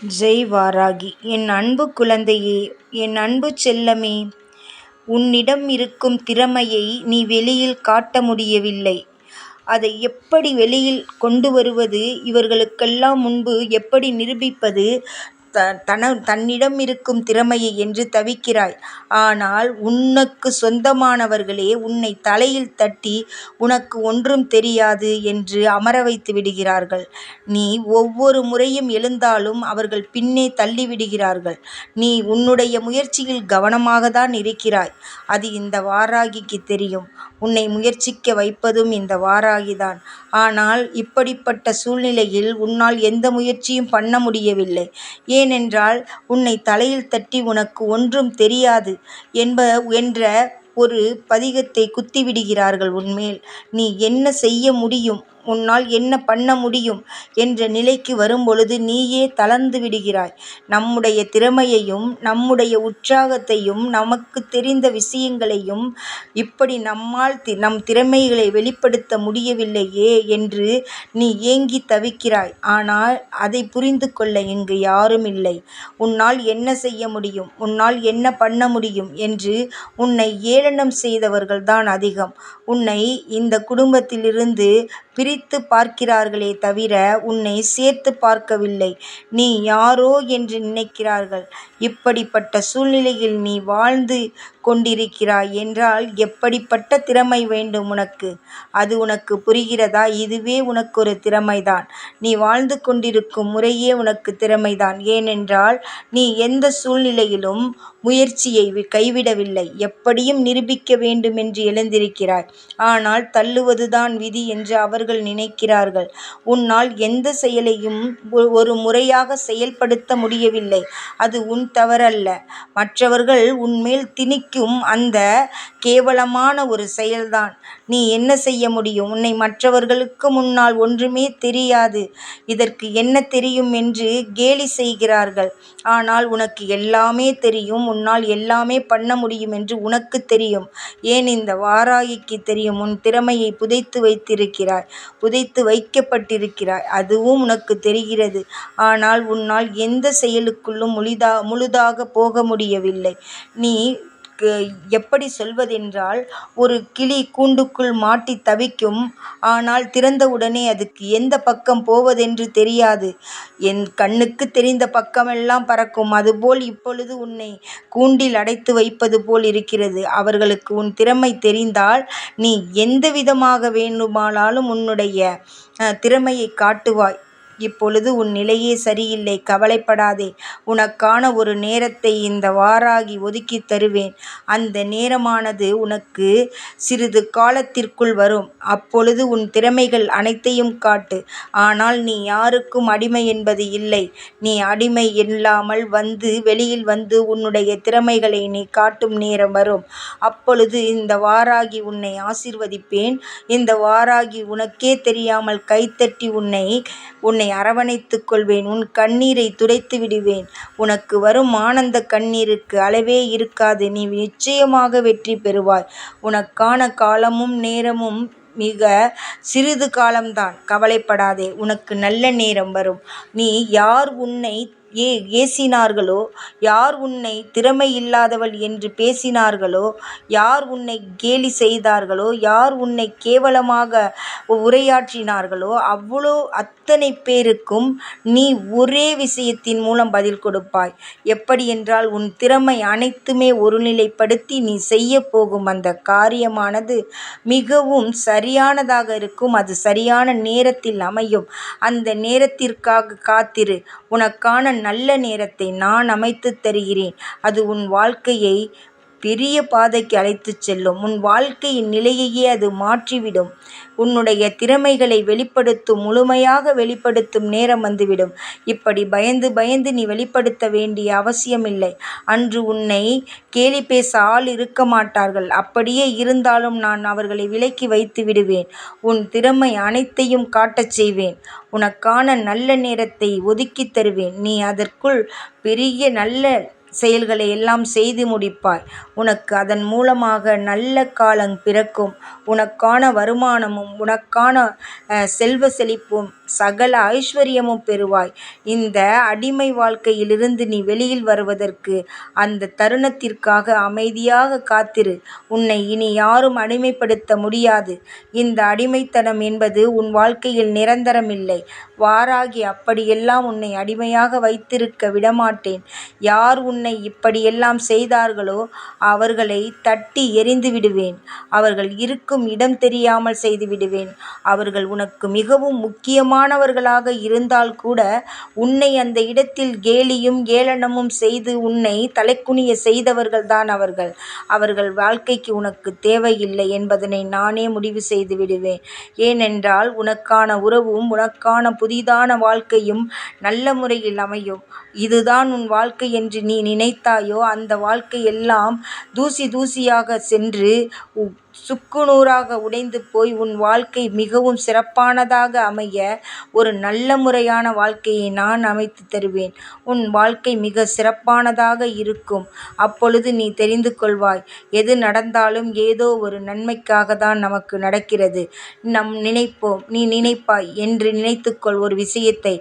ஜெய் வாராகி என் அன்பு குழந்தையே என் அன்பு செல்லமே உன்னிடம் இருக்கும் திறமையை நீ வெளியில் காட்ட முடியவில்லை. அதை எப்படி வெளியில் கொண்டு வருவது? இவர்களுக்கெல்லாம் முன்பு எப்படி நிரூபிப்பது? த தன தன்னிடம் இருக்கும் திறமையை என்று தவிக்கிறாய். ஆனால் உனக்கு சொந்தமானவர்களே உன்னை தலையில் தட்டி உனக்கு ஒன்றும் தெரியாது என்று அமர வைத்து விடுகிறார்கள். நீ ஒவ்வொரு முறையும் எழுந்தாலும் அவர்கள் பின்னே தள்ளிவிடுகிறார்கள் நீ உன்னுடைய முயற்சியில் கவனமாக தான் இருக்கிறாய். அது இந்த வாராகிக்கு தெரியும். உன்னை முயற்சிக்க வைப்பதும் இந்த வாராகிதான். ஆனால் இப்படிப்பட்ட சூழ்நிலையில் உன்னால் எந்த முயற்சியும் பண்ண முடியவில்லை. ஏன் ஏனென்றால் உன்னை தலையில் தட்டி உனக்கு ஒன்றும் தெரியாது என்ப என்ற ஒரு பதிகத்தை குத்திவிடுகிறார்கள் உன்மேல். நீ என்ன செய்ய முடியும்? உன்னால் என்ன பண்ண முடியும் என்ற நிலைக்கு வரும்பொழுது நீயே தளர்ந்து விடுகிறாய். நம்முடைய திறமையையும் நம்முடைய உற்சாகத்தையும் நமக்கு தெரிந்த விஷயங்களையும் இப்படி நம்மால் நம் திறமைகளை வெளிப்படுத்த முடியவில்லையே என்று நீ ஏங்கி தவிக்கிறாய். ஆனால் அதை புரிந்து கொள்ள இங்கு யாரும் இல்லை. உன்னால் என்ன செய்ய முடியும்? உன்னால் என்ன பண்ண முடியும்? என்று உன்னை ஏளனம் செய்தவர்கள்தான் அதிகம். உன்னை இந்த குடும்பத்திலிருந்து பிரி பிரித்து பார்க்கிறார்களே தவிர உன்னை சேர்த்து பார்க்கவில்லை. நீ யாரோ என்று நினைக்கிறார்கள். இப்படிப்பட்ட சூழ்நிலையில் நீ வாழ்ந்து கொண்டிருக்கிறாய் என்றால் எப்படிப்பட்ட திறமை வேண்டும் உனக்கு? அது உனக்கு புரிகிறதா? இதுவே உனக்கு ஒரு திறமைதான். நீ வாழ்ந்து கொண்டிருக்கும் முறையே உனக்கு திறமைதான். ஏனென்றால் நீ எந்த சூழ்நிலையிலும் முயற்சியை கைவிடவில்லை. எப்படியும் நிரூபிக்க வேண்டும் என்று எழுந்திருக்கிறாய். ஆனால் தள்ளுவதுதான் விதி என்று அவர்கள் நினைக்கிறார்கள். உன்னால் எந்த செயலையும் ஒரு முறையாக செயல்படுத்த முடியவில்லை. அது உன் தவறல்ல. மற்றவர்கள் உன்மேல் திணிக்கும் அந்த கேவலமான ஒரு செயல்தான். நீ என்ன செய்ய முடியும்? உன்னை மற்றவர்களுக்கு முன்னால் ஒன்றுமே தெரியாது. இதற்கு என்ன தெரியும் என்று கேலி செய்கிறார்கள். ஆனால் உனக்கு எல்லாமே தெரியும். உன்னால் எல்லாமே பண்ண முடியும் என்று உனக்கு தெரியும். ஏன் இந்த வாராகிக்கு தெரியும்? உன் திறமையை புதைத்து வைத்திருக்கிறாய். புதைத்து வைக்கப்பட்டிருக்கிறாய். அதுவும் உனக்கு தெரிகிறது. ஆனால் உன்னால் எந்த செயலுக்குள்ளும் முழுதா முழுதாக போக முடியவில்லை. நீ எப்படி சொல்வதென்றால் ஒரு கிளி கூண்டுக்குள் மாட்டி தவிக்கும். ஆனால் திறந்தவுடனே அதுக்கு எந்த பக்கம் போவதென்று தெரியாது. என் கண்ணுக்கு தெரிந்த பக்கமெல்லாம் பறக்கும். அதுபோல் இப்பொழுது உன்னை கூண்டில் அடைத்து வைப்பது போல் இருக்கிறது. அவர்களுக்கு உன் திறமை தெரிந்தால் நீ எந்த விதமாக வேண்டுமானாலும் உன்னுடைய திறமையை காட்டுவாய். இப்பொழுது உன் நிலையே சரியில்லை கவலைப்படாதே. உனக்கான ஒரு நேரத்தை இந்த வாராகி ஒதுக்கித் தருவேன். அந்த நேரமானது உனக்கு சிறிது காலத்திற்குள் வரும். அப்பொழுது உன் திறமைகள் அனைத்தையும் காட்டு. ஆனால் நீ யாருக்கும் அடிமை என்பது இல்லை. நீ அடிமை இல்லாமல் வந்து வெளியில் வந்து உன்னுடைய திறமைகளை நீ காட்டும் நேரம் வரும். அப்பொழுது இந்த வாராகி உன்னை ஆசிர்வதிப்பேன். இந்த வாராகி உனக்கே தெரியாமல் கைத்தட்டி உன்னை உன்னை உன்னை அரவணைத்துக் கொள்வேன். உன் கண்ணீரை துடைத்து விடுவேன். உனக்கு வரும் ஆனந்த கண்ணீருக்கு அளவே இருக்காது. நீ நிச்சயமாக வெற்றி பெறுவாய். உனக்கான காலமும் நேரமும் மிக சிறிது காலம்தான். கவலைப்படாதே. உனக்கு நல்ல நேரம் வரும். நீ யார் உன்னை ஏ ஏசினார்களோ? யார் உன்னை திறமை இல்லாதவள் என்று பேசினார்களோ? யார் உன்னை கேலி செய்தார்களோ? யார் உன்னை கேவலமாக உரையாற்றினார்களோ? அவ்வளோ அத்தனை பேருக்கும் நீ ஒரே விஷயத்தின் மூலம் பதில் கொடுப்பாய். எப்படி என்றால் உன் திறமை அனைத்துமே ஒருநிலைப்படுத்தி நீ செய்ய போகும் அந்த காரியமானது மிகவும் சரியானதாக இருக்கும். அது சரியான நேரத்தில் அமையும். அந்த நேரத்திற்காக காத்திரு. உனக்கான நல்ல நேரத்தை நான் அமைத்துத் தருகிறேன். அது உன் வாழ்க்கையை பெரிய பாதைக்கு அழைத்துச் செல்லும். உன் வாழ்க்கையின் நிலையையே அது மாற்றிவிடும். உன்னுடைய திறமைகளை வெளிப்படுத்தும் முழுமையாக வெளிப்படுத்தும் நேரம் வந்துவிடும். இப்படி பயந்து பயந்து நீ வெளிப்படுத்த வேண்டிய அவசியமில்லை. அன்று உன்னை கேலி பேச ஆள் இருக்க மாட்டார்கள். அப்படியே இருந்தாலும் நான் அவர்களை விலக்கி வைத்து விடுவேன். உன் திறமை அனைத்தையும் காட்டச் செய்வேன். உனக்கான நல்ல நேரத்தை ஒதுக்கி தருவேன். நீ அதற்குள் பெரிய நல்ல செயல்களை எல்லாம் செய்து முடிப்பாய். உனக்கு அதன் மூலமாக நல்ல காலங் பிறக்கும். உனக்கான வருமானமும் உனக்கான செல்வ செழிப்பும் சகல ஐஸ்வர்யமும் பெறுவாய். இந்த அடிமை வாழ்க்கையிலிருந்து நீ வெளியில் வருவதற்கு அந்த தருணத்திற்காக அமைதியாக காத்திரு. உன்னை இனி யாரும் அடிமைப்படுத்த முடியாது. இந்த அடிமைத்தனம் என்பது உன் வாழ்க்கையில் நிரந்தரமில்லை. வாராகி அப்படியெல்லாம் உன்னை அடிமையாக வைத்திருக்க விடமாட்டேன். யார் உன்னை இப்படியெல்லாம் செய்தார்களோ அவர்களை தட்டி எறிந்துவிடுவேன். அவர்கள் இருக்கும் இடம் தெரியாமல் செய்துவிடுவேன். அவர்கள் உனக்கு மிகவும் முக்கியமானவர்களாக இருந்தால் கூட உன்னை அந்த இடத்தில் கேலியும் ஏளனமும் செய்து உன்னை தலைக்குனிய செய்தவர்கள்தான் அவர்கள். அவர்கள் வாழ்க்கைக்கு உனக்கு தேவையில்லை என்பதனை நானே முடிவு செய்து விடுவேன். ஏனென்றால் உனக்கான உறவும் உனக்கான புதிதான வாழ்க்கையும் நல்ல முறையில் அமையும். இதுதான் உன் வாழ்க்கை என்று நீ நினைத்தாயோ அந்த வாழ்க்கை எல்லாம் தூசி தூசியாக சென்று சுக்குநூறாக உடைந்து போய் உன் வாழ்க்கை மிகவும் சிறப்பானதாக அமைய ஒரு நல்ல முறையான வாழ்க்கையை நான் அமைத்து தருவேன். உன் வாழ்க்கை மிக சிறப்பானதாக இருக்கும். அப்பொழுது நீ தெரிந்து கொள்வாய் எது நடந்தாலும் ஏதோ ஒரு நன்மைக்காக தான் நமக்கு நடக்கிறது. நம் நினைப்போம் நீ நினைப்பாய் என்று நினைத்துக்கொள் ஒரு விஷயத்தை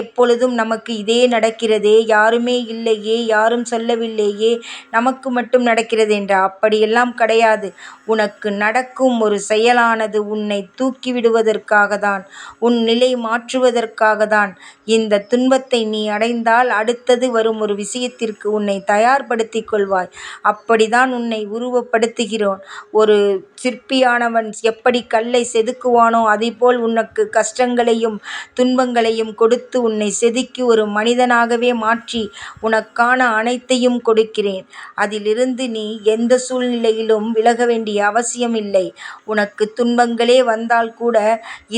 எப்பொழுதும் நமக்கு இதே நடக்கிறதே யாருமே இல்லையே யாரும் சொல்லவில்லையே நமக்கு மட்டும் நடக்கிறதென்றா அப்படியெல்லாம் கிடையாது. உனக்கு நடக்கும் ஒரு செயலானது உன்னைத் தூக்கிவிடுவதற்காகத்தான் உன் நிலை மாற்றுவதற்காகத்தான். இந்த துன்பத்தை நீ அடைந்தால் அடுத்தது வரும் ஒரு விஷயத்திற்கு உன்னை தயார்படுத்திக் கொள்வாய். அப்படிதான் உன்னை உருவப்படுத்துகிறோன். ஒரு சிற்பியானவன் எப்படி கல்லை செதுக்குவானோ அதேபோல் உனக்கு கஷ்டங்களையும் துன்பங்களையும் கொடுத்து உன்னை செதுக்கி ஒரு மனிதனாகவே மாற்றி உனக்கான அனைத்தையும் கொடுக்கிறேன். அதிலிருந்து நீ எந்த சூழ்நிலையிலும் விலக வேண்டிய அவசியம் அவசியமில்லை. உனக்கு துன்பங்களே வந்தால் கூட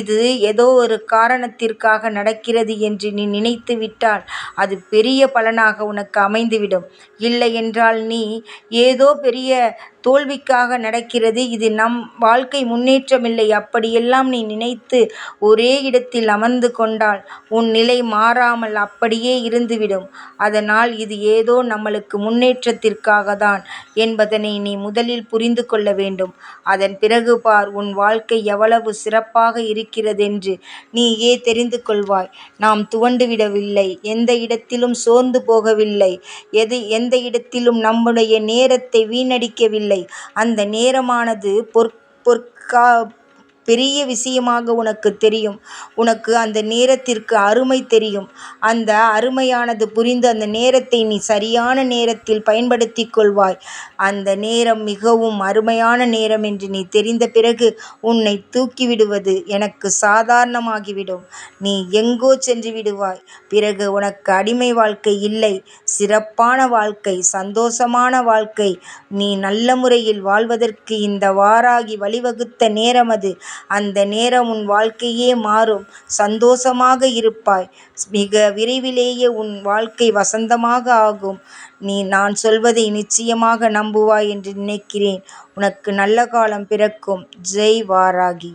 இது ஏதோ ஒரு காரணத்திற்காக நடக்கிறது என்று நீ நினைத்து விட்டால் அது பெரிய பலனாக உனக்கு அமைந்துவிடும். இல்லையென்றால் நீ ஏதோ பெரிய தோல்விக்காக நடக்கிறது இது நம் வாழ்க்கை முன்னேற்றமில்லை அப்படியெல்லாம் நீ நினைத்து ஒரே இடத்தில் அமர்ந்து கொண்டால் உன் நிலை மாறாமல் அப்படியே இருந்துவிடும். அதனால் இது ஏதோ நம்மளுக்கு முன்னேற்றத்திற்காகத்தான் என்பதனை நீ முதலில் புரிந்து கொள்ள வேண்டும். அதன் பிறகு பார் உன் வாழ்க்கை எவ்வளவு சிறப்பாக இருக்கிறதென்று நீயே தெரிந்து கொள்வாய். நாம் துவண்டுவிடவில்லை எந்த இடத்திலும் சோர்ந்து போகவில்லை. எது எந்த இடத்திலும் நம்முடைய நேரத்தை வீணடிக்கவில்லை. அந்த நேரமானது பொற்கா பெரிய விஷயமாக உனக்கு தெரியும். உனக்கு அந்த நேரத்திற்கு அருமை தெரியும். அந்த அருமையானது புரிந்து அந்த நேரத்தை நீ சரியான நேரத்தில் பயன்படுத்திக் கொள்வாய். அந்த நேரம் மிகவும் அருமையான நேரம் என்று நீ தெரிந்த பிறகு உன்னை தூக்கிவிடுவது எனக்கு சாதாரணமாகிவிடும். நீ எங்கோ சென்று விடுவாய் பிறகு உனக்கு அடிமை வாழ்க்கை இல்லை. சிறப்பான வாழ்க்கை சந்தோஷமான வாழ்க்கை. நீ நல்ல முறையில் வாழ்வதற்கு இந்த வாராகி வழிவகுத்த நேரம் அது. அந்த நேரம் உன் வாழ்க்கையே மாறும். சந்தோஷமாக இருப்பாய். மிக விரைவிலேயே உன் வாழ்க்கை வசந்தமாக ஆகும். நீ நான் சொல்வதை நிச்சயமாக நம்புவாய் என்று நினைக்கிறேன். உனக்கு நல்ல காலம் பிறக்கும். ஜெய் வாராகி.